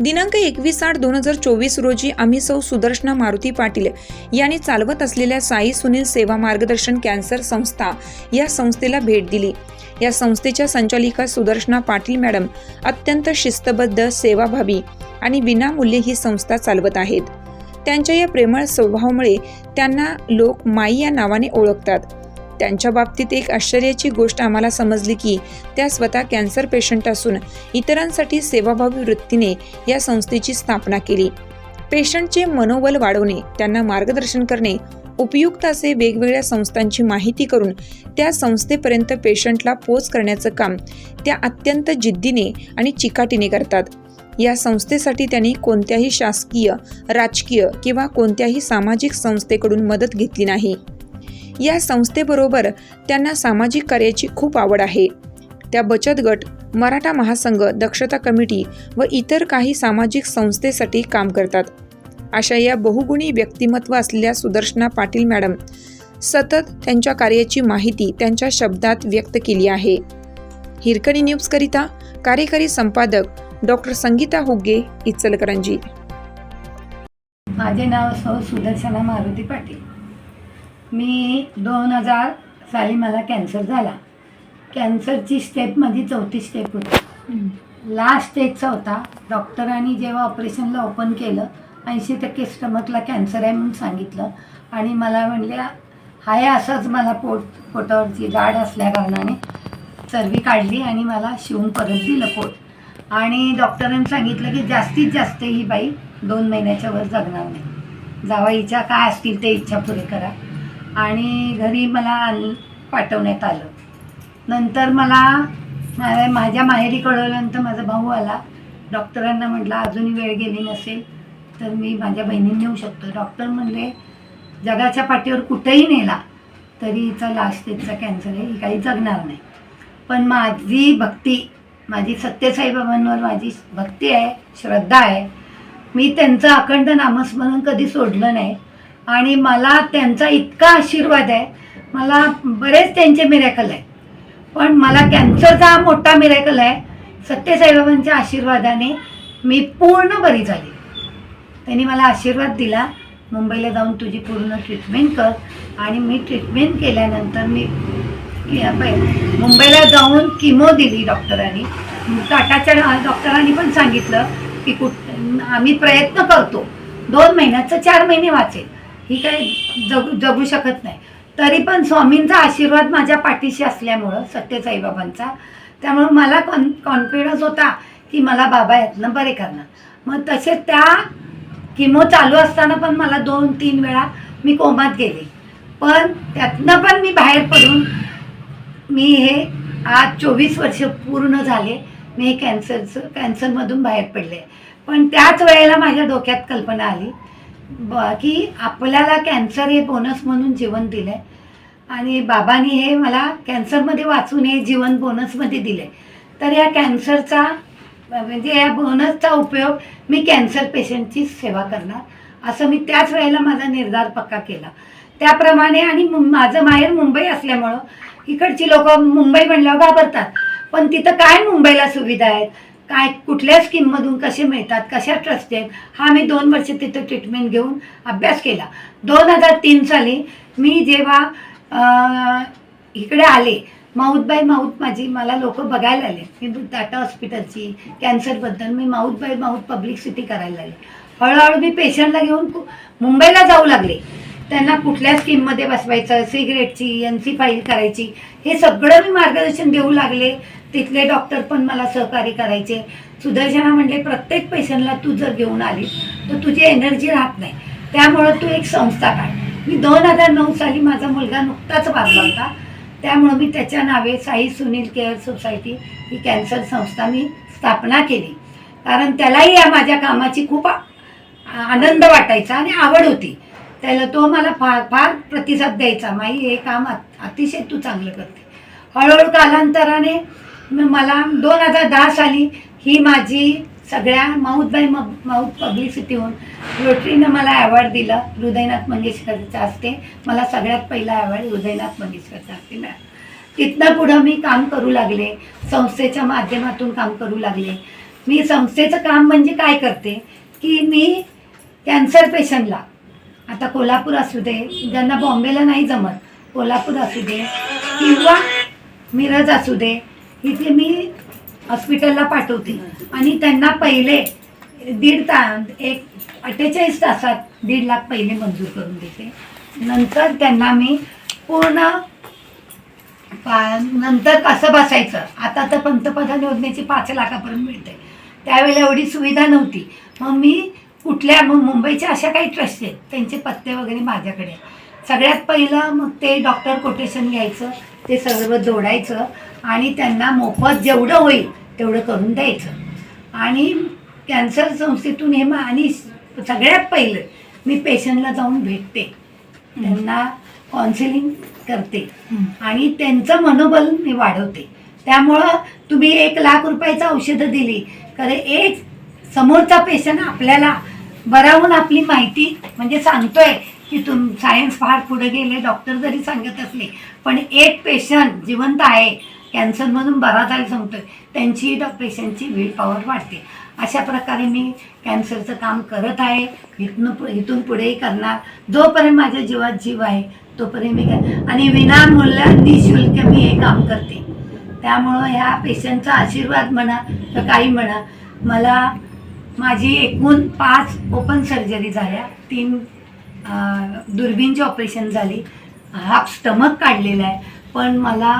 दिनांक एकवीस आठ दोन हजार चोवीस रोजी आम्ही सौ सुदर्शना मारुती पाटील यांनी चालवत असलेल्या साई सुनील सेवा मार्गदर्शन कॅन्सर संस्था या संस्थेला भेट दिली. या संस्थेच्या संचालिका सुदर्शना पाटील मॅडम अत्यंत शिस्तबद्ध सेवाभावी आणि विनामूल्य ही संस्था चालवत आहेत. त्यांच्या या प्रेमळ स्वभावामुळे त्यांना लोक माई या नावाने ओळखतात. त्यांच्या बाबतीत एक आश्चर्याची गोष्ट आम्हाला समजली की त्या स्वतः कॅन्सर पेशंट असून इतरांसाठी सेवाभावी वृत्तीने या संस्थेची स्थापना केली. पेशंटचे मनोबल वाढवणे त्यांना मार्गदर्शन करणे उपयुक्त असे वेगवेगळ्या संस्थांची माहिती करून त्या संस्थेपर्यंत पेशंटला पोच करण्याचं काम त्या अत्यंत जिद्दीने आणि चिकाटीने करतात. या संस्थेसाठी त्यांनी कोणत्याही शासकीय राजकीय किंवा कोणत्याही सामाजिक संस्थेकडून मदत घेतली नाही. या संस्थेबरोबर त्यांना सामाजिक कार्याची खूप आवड आहे. त्या बचत गट मराठा महासंघ दक्षता कमिटी व इतर काही सामाजिक संस्थेसाठी काम करतात. अशा या बहुगुणी व्यक्तिमत्व असलेल्या सुदर्शना पाटील मॅडम सतत त्यांच्या कार्याची माहिती त्यांच्या शब्दात व्यक्त केली आहे. हिरकणी न्यूजकरिता कार्यकारी संपादक डॉक्टर संगीता हुग्गे इचलकरंजी. माझे नाव सौ सुदर्शना मारुती पाटील. मी दोन हजार साली मला कॅन्सर झाला. कॅन्सरची स्टेप माझी चौथी स्टेप होती. लास्ट स्टेजचा होता. डॉक्टरांनी जेव्हा ऑपरेशनला ओपन केलं ऐंशी टक्के स्टमकला कॅन्सर आहे म्हणून सांगितलं. आणि मला म्हणल्या हाय असंच मला पोट पोटावरची गाठ असल्या कारणाने चरबी काढली आणि मला शिवून परत दिलं पोट. आणि डॉक्टरांनी सांगितलं की जास्तीत जास्त ही बाई दोन महिन्याच्या वर जगणार नाही. जावाईच्या काय असतील ते इच्छा पुरे करा. आणि घरी मला पाठवण्यात आलं. नंतर मला माझ्या माहेरी कळवल्यानंतर माझा भाऊ आला. डॉक्टरांना म्हटलं अजूनही वेळ गेली नसेल. तर मी माझ्या बहिणीने नेऊ शकतो. डॉक्टर म्हणले जगाच्या पाठीवर कुठेही नेला तरी हिचा लास्ट स्टेजचा कॅन्सर आहे. ही काही जगणार नाही. पण माझी भक्ती माझी सत्यसाईबाबांवर माझी भक्ती आहे श्रद्धा आहे. मी त्यांचं अखंड नामस्मरण कधी सोडलं नाही. आणि मला त्यांचा इतका आशीर्वाद आहे. मला बरेच त्यांचे मिरॅकल आहे. पण मला कॅन्सरचा मोठा मिरॅकल आहे. सत्यसाईबाबांच्या आशीर्वादाने मी पूर्ण बरी झाली. त्यांनी मला आशीर्वाद दिला. मुंबईला जाऊन तुझी पूर्ण ट्रीटमेंट कर. आणि मी ट्रीटमेंट केल्यानंतर मी मुंबईला जाऊन किमो दिली डॉक्टरांनी टाटाच्या डॉक्टरांनी पण सांगितलं की कुठ आम्ही प्रयत्न करतो. दोन महिन्याचं चार महिने वाचेल. ही काही जगू जगू शकत नाही. तरी पण स्वामींचा आशीर्वाद माझ्या पाठीशी असल्यामुळं सत्यसाईबाबांचा. त्यामुळं मला कॉन कॉन्फिडन्स होता की मला बाबा यातनं बरे करणार. मग तसे त्या किमो चालू असताना पण मला दोन तीन वेळा मी कोमात गेले. पण त्यातनं पण मी बाहेर पडून मी हे आज चोवीस वर्ष पूर्ण झाले मी हे कॅन्सरचं कॅन्सरमधून बाहेर पडले. पण त्याच वेळेला माझ्या डोक्यात कल्पना आली ब की आपल्याला कॅन्सर हे बोनस म्हणून जीवन दिलं आहे आणि बाबांनी हे मला कॅन्सरमध्ये वाचून हे जीवन बोनसमध्ये दिले तर या कॅन्सरचा म्हणजे या बोनसचा उपयोग मी कॅन्सर पेशंटची सेवा करणार. असं मी त्याच वेळेला माझा निर्धार पक्का केला. त्याप्रमाणे आणि माझं माहेर मुंबई असल्यामुळं इकडची लोक मुंबई म्हणल्यावर घाबरतात. पण तिथं काय मुंबईला सुविधा आहेत? काय कुठल्या स्कीममधून कसे मिळतात? कशा ट्रस्ट आहेत? हा मी दोन वर्ष तिथं ट्रीटमेंट घेऊन अभ्यास केला. दोन हजार तीन साली मी जेव्हा इकडे आले माऊथ बाय माऊथ माझी मला लोक बघायला आले मी टाटा हॉस्पिटलची कॅन्सरबद्दल मी माऊथ बाय माऊथ पब्लिसिटी करायला लागले. हळूहळू मी पेशंटला घेऊन मुंबईला जाऊ लागले. त्यांना कुठल्या स्कीममध्ये बसवायचं सिगरेटची एन सी फाईल करायची हे सगळं मी मार्गदर्शन देऊ लागले. तिथले डॉक्टर पण मला सहकार्य करायचे. सुदर्शना म्हणले प्रत्येक पेशंटला तू जर घेऊन आली तर तुझी एनर्जी राहत नाही. त्यामुळं तू एक संस्था काढ. मी दोन हजार नऊ साली माझा मुलगा नुकताच वारला होता. त्यामुळं मी त्याच्या नावे साई सुनील केअर सोसायटी ही कॅन्सर संस्था मी स्थापना केली. कारण त्यालाही या माझ्या कामाची खूप आनंद वाटायचा आणि आवड होती. त्याला तो मला फार फार प्रतिसाद द्यायचा माई हे काम अतिशय तू चांगलं करते. हळूहळू कालांतराने मला दोन हजार दहा साली ही माझी सगळ्या माऊथ बाय माऊथ पब्लिसिटीहून रोटरीनं मला अवॉर्ड दिलं हृदयनाथ मंगेशकरचा असते. मला सगळ्यात पहिला अवॉर्ड हृदयनाथ मंगेशकरचा असते मॅम तिथनं पुढं मी काम करू लागले. संस्थेच्या माध्यमातून काम करू लागले. मी संस्थेचं काम म्हणजे काय करते? की मी कॅन्सर पेशंटला आता कोल्हापूर असू दे ज्यांना बॉम्बेला नाही जमत कोल्हापूर असू दे किंवा मिरज असू दे इथे मी हॉस्पिटलला पाठवते. आणि त्यांना पहिले दीड तास एक अठ्ठेचाळीस तासात दीड लाख पहिले मंजूर करून देते. नंतर त्यांना मी पूर्ण पा- नंतर कसं बसायचं? आता तर पंतप्रधान योजनेची पाच लाखापर्यंत मिळते. त्यावेळेला एवढी सुविधा नव्हती. मग मी कुठल्या मग मुंबईच्या अशा काही ट्रस्ट आहेत. त्यांचे पत्ते वगैरे माझ्याकडे सगळ्यात पहिलं मग ते डॉक्टर कोटेशन घ्यायचं. ते सर्व जोडायचं आणि त्यांना मोफत जेवढं होईल तेवढं करून द्यायचं. आणि कॅन्सर संस्थेतून हे मग आणि सगळ्यात पहिलं मी पेशंटला जाऊन भेटते. त्यांना काउन्सिलिंग करते. आणि त्यांचं मनोबल मी वाढवते. त्यामुळं तुम्ही एक लाख रुपयाचं औषधं दिली तर एक समोरचा पेशंट आपल्याला बरावून आपली माहिती म्हणजे सांगतोय तिथून सायन्स फार पुढे गेले डॉक्टर जरी सांगत असले पण एक पेशंट जिवंत आहे कॅन्सरमधून बरा झाला सांगतोय त्यांची डॉ पेशंटची विल पॉवर वाढते. अशा प्रकारे मी कॅन्सरचं काम करत आहे इथून पु- इथून पुढेही करणार. जोपर्यंत माझ्या जीवात जीव आहे तोपर्यंत मी कर आणि विनामूल्य निशुल्क मी हे काम करते. त्यामुळं ह्या पेशंटचा आशीर्वाद म्हणा तर काही म्हणा मला माझी एकूण पाच ओपन सर्जरी झाल्या तीन दुर्बीणची ऑपरेशन झाली. हाफ स्टमक काढलेला आहे. पण मला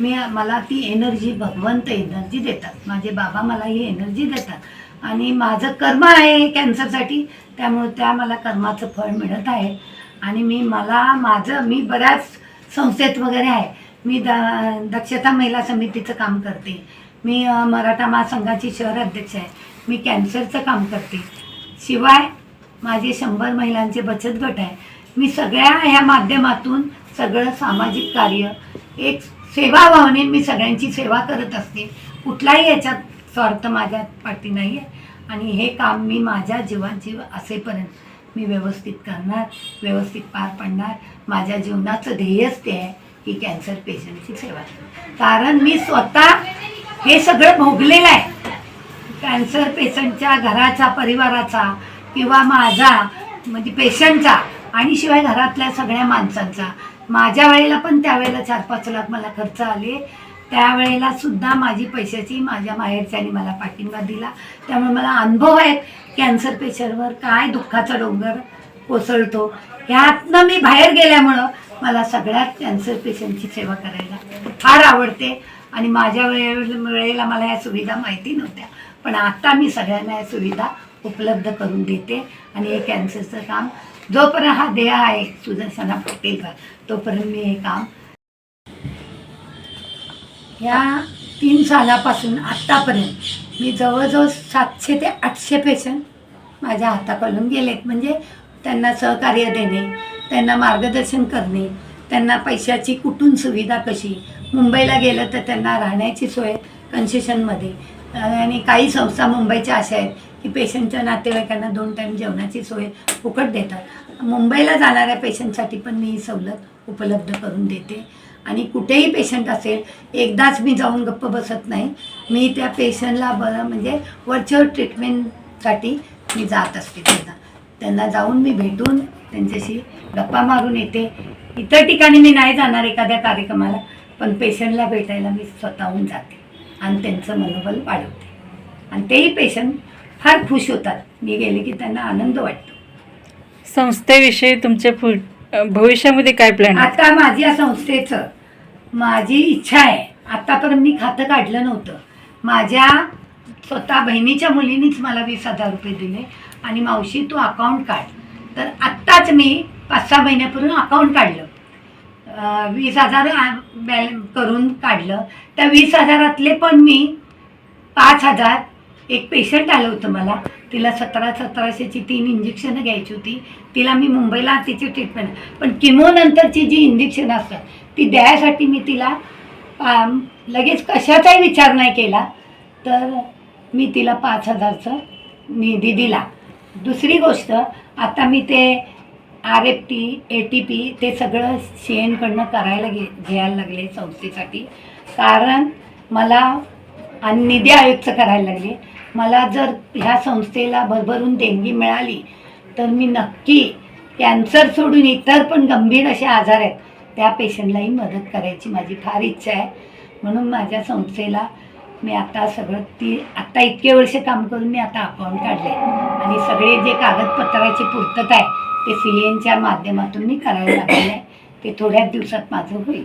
मी मला ती एनर्जी भगवंत एनर्जी देतात. माझे बाबा मला ही एनर्जी देतात. आणि माझं कर्म आहे कॅन्सरसाठी त्यामुळे त्या मला कर्माचं फळ मिळत आहे. आणि मी मला माझं मी बऱ्याच संस्थेत वगैरे आहे. मी द दक्षता महिला समितीचं काम करते. मी मराठा महासंघाची शहर अध्यक्ष आहे. मी कॅन्सरचं काम करते. शिवाय माझे शंभर महिलांचे बचत गट आहे. मी सगळ्या ह्या माध्यमातून सगळं सामाजिक कार्य एक सेवाभावने मी सगळ्यांची सेवा करत असते. कुठलाही याच्यात स्वार्थ माझ्या पाठी नाही आहे आणि हे काम मी माझ्या जीवात जीव असेपर्यंत मी व्यवस्थित करणार व्यवस्थित पार पाडणार. माझ्या जीवनाचं ध्येयच ते आहे की कॅन्सर पेशंटची सेवा कारण मी स्वतः हे सगळं भोगलेलं आहे. कॅन्सर पेशंटच्या घराचा परिवाराचा किंवा माझा म्हणजे पेशंटचा आणि शिवाय घरातल्या सगळ्या माणसांचा. माझ्या वेळेला पण त्यावेळेला चार पाच लाख मला खर्च आले. त्यावेळेला सुद्धा माझी पैशाची माझ्या माहेरच्यानी मला पाठिंबा दिला. त्यामुळे मला अनुभव आहेत कॅन्सर पेशंटवर काय दुःखाचा डोंगर कोसळतो. ह्यातनं मी बाहेर गेल्यामुळं मला सगळ्यात कॅन्सर पेशंटची सेवा करायला फार आवडते. आणि माझ्या वेळे वेळेला मला या सुविधा माहिती नव्हत्या. पण आता मी सगळ्यांना या सुविधा उपलब्ध करून देते. आणि हे कॅन्सरचं काम जोपर्यंत हा देह आहे सुदर्शना पटेलचा तोपर्यंत मी हे काम या तीन सालापासून आत्तापर्यंत मी जवळजवळ सातशे ते आठशे पेशंट माझ्या हाताखालून गेलेत. म्हणजे त्यांना सहकार्य देणे त्यांना मार्गदर्शन करणे त्यांना पैशाची कुठून सुविधा कशी मुंबईला गेलं तर त्यांना राहण्याची सोय कन्सेशनमध्ये आणि काही संस्था मुंबईच्या अशा आहेत की पेशंटच्या नातेवाईकांना दोन टाईम जेवणाची सोय फुकट देतात. मुंबईला जाणाऱ्या पेशंटसाठी पण मी ही सवलत उपलब्ध करून देते. आणि कुठेही पेशंट असेल एकदाच मी जाऊन गप्प बसत नाही. मी त्या पेशंटला बरं म्हणजे व्हर्च्युअल ट्रीटमेंटसाठी मी जात असते त्यांना. त्यांना जाऊन मी भेटून त्यांच्याशी गप्पा मारून येते. इतर ठिकाणी मी नाही जाणार एखाद्या कार्यक्रमाला पण पेशंटला भेटायला मी स्वतःहून जाते आणि त्यांचं मनोबल वाढवते. आणि तेही पेशंट फार खुश होतात. मी गेले की त्यांना आनंद वाटतो. संस्थेविषयी तुमचे पुढ भविष्यामध्ये काय प्लॅन आता माझ्या संस्थेचं माझी इच्छा आहे. आतापर्यंत मी खातं काढलं नव्हतं. माझ्या स्वतः बहिणीच्या मुलीनीच मला वीस हजार रुपये दिले आणि मावशी तू अकाउंट काढ. तर आत्ताच मी पाच सहा महिन्यापूर्वी अकाउंट काढलं. वीस हजार बॅल करून काढलं. त्या वीस हजारातले पण मी पाच हजार एक पेशंट आलं होतं मला. तिला सतरा सतराशेची तीन इंजेक्शनं घ्यायची होती. तिला मी मुंबईला तिची ट्रीटमेंट पण किमोनंतरची जी इंजेक्शन असतात ती द्यायसाठी मी तिला लगेच कशाचाही विचार नाही केला. तर मी तिला पाच हजारचं निधी दिला. दुसरी गोष्ट आता मी ते R F T A T P ते सगळं सी एनकडनं करायला घे घ्यायला लागले संस्थेसाठी. कारण मला आणि निधी आयुक्त करायला लागले. मला जर ह्या संस्थेला भरभरून देणगी मिळाली तर मी नक्की कॅन्सर सोडून इतर पण गंभीर असे आजार आहेत त्या पेशंटलाही मदत करायची माझी फार इच्छा आहे. म्हणून माझ्या संस्थेला मी आता सगळं ती आत्ता इतके वर्ष काम करून मी आता अकाउंट काढले आणि सगळे जे कागदपत्राची पूर्तता आहे ते सी एनच्या माध्यमातून मी करायला लागले आहे ते थोड्याच दिवसात माझं होईल.